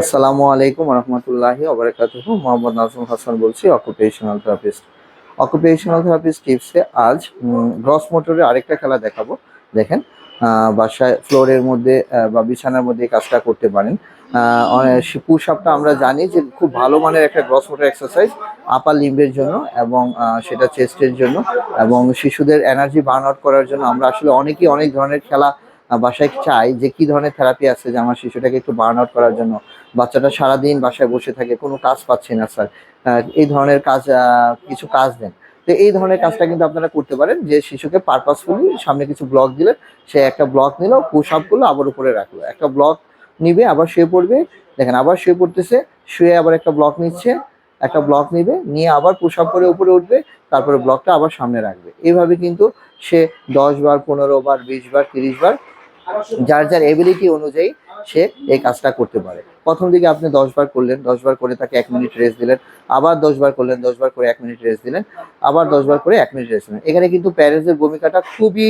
আসসালামু আলাইকুম রহমতুল্লাহি ওবরাকাতুহ। মোহাম্মদ নাজমুল হাসান বলছি অকুপেশনাল থেরাপিস্ট অকুপেশনাল থেরাপিস্ট টিপসে আজ গ্রস মোটরের আরেকটা খেলা দেখাবো। দেখেন বাসায় ফ্লোরের মধ্যে বা বিছানার মধ্যে কাজটা করতে পারেন। পুশ আপটা আমরা জানি যে খুব ভালো মানের একটা গ্রস মোটর এক্সারসাইজ আপার লিম্বের জন্য এবং সেটা চেস্টের জন্য এবং শিশুদের এনার্জি বার্ন আউট করার জন্য আমরা আসলে অনেকেই অনেক ধরনের খেলা বাসায় চাই যে কি ধরনের থেরাপি আছে যে আমার শিশুটাকে একটু বার্ন আউট করার জন্য। বাচ্চাটা সারাদিন বাসায় বসে থাকে, কোনো কাজ পাচ্ছে না, স্যার। এই ধরনের কাজ কিছু কাজ দেন। তো এই ধরনের কাজটা কিন্তু আপনারা করতে পারেন, যে শিশুকে পারপাসফুলি সামনে কিছু ব্লক দিলেন সে একটা ব্লক নিল পুশ করল, আবার উপরে রাখল। একটা ব্লক নিবে, আবার শুয়ে পড়বে। দেখেন, আবার শুয়ে পড়তেছে, শুয়ে আবার একটা ব্লক নিচ্ছে, একটা ব্লক নিবে, নিয়ে আবার পুশ আপ করে উপরে উঠবে, তারপরে ব্লকটা আবার সামনে রাখবে। এইভাবে কিন্তু সে দশ বার, পনেরো বার, বিশ বার, তিরিশ বার যার যার এবিলিটি অনুযায়ী সে এই কাজটা করতে পারে। প্রথম দিকে আপনি দশ বার করলেন, দশ বার করে তাকে এক মিনিট রেস্ট দিলেন, আবার দশ বার করলেন, দশ বার করে এক মিনিট রেস্ট দিলেন, আবার দশ বার করে এক মিনিট রেস্ট দিলেন। এখানে কিন্তু প্যারেন্টসের ভূমিকাটা খুবই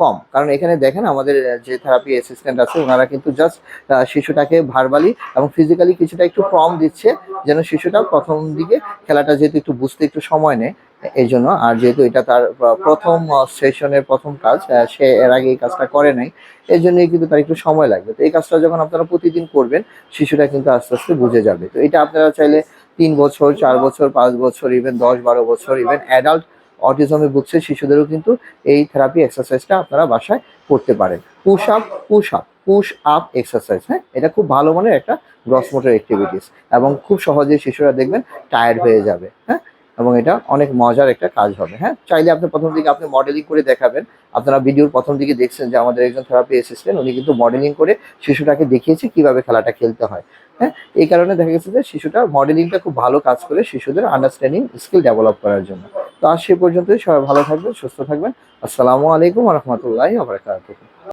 কম। কারণ এখানে দেখেন আমাদের যে থেরাপি অ্যাসিস্ট্যান্ট আছে, ওনারা কিন্তু জাস্ট শিশুটাকে ভার্বালি এবং ফিজিক্যালি কিছুটা একটু কম দিচ্ছে, যেন শিশুটা প্রথম দিকে খেলাটা যেহেতু একটু বুঝতে একটু সময় নেয় এই জন্য আর যেহেতু এটা তার প্রথম সেশনের প্রথম কাজ সে এর আগে এই কাজটা করে নাই এই জন্যই কিন্তু তার একটু সময় লাগবে। তো এই কাজটা যখন আপনারা প্রতিদিন করবেন, শিশুরা কিন্তু আস্তে আস্তে বুঝে যাবে। তো এটা আপনারা চাইলে তিন বছর, চার বছর, পাঁচ বছর ইভেন দশ, বারো বছর ইভেন অ্যাডাল্ট অটিজমে ভুগছে শিশুদেরও কিন্তু এই থেরাপি এক্সারসাইজটা আপনারা বাসায় করতে পারেন। Push up push up push up exercise হ্যাঁ? এটা খুব ভালো মানের একটা গ্রস মোটর অ্যাক্টিভিটিস এবং খুব সহজে শিশুরা দেখবেন টায়ার্ড হয়ে যাবে হ্যাঁ? এবং এটা অনেক মজার একটা কাজ হবে হ্যাঁ? চাইলে আপনি প্রথম দিকে আপনি মডেলিং করে দেখাবেন। আপনারা ভিডিওর প্রথম দিকে দেখছেন যে আমাদের একজন থেরাপি অ্যাসিস্ট্যান্ট উনি কিন্তু মডেলিং করে শিশুটাকে দেখিয়েছে কীভাবে খেলাটা খেলতে হয় হ্যাঁ? এই কারণে দেখা গেছে যে শিশুটা মডেলিংটা খুব ভালো কাজ করে শিশুদের আন্ডারস্ট্যান্ডিং স্কিল ডেভেলপ করার জন্য। তো আজ সে পর্যন্তই সবাই ভালো থাকবেন, সুস্থ থাকবেন। আসসালামু আলাইকুম রহমতুল্লাহ আবরাকাতুহ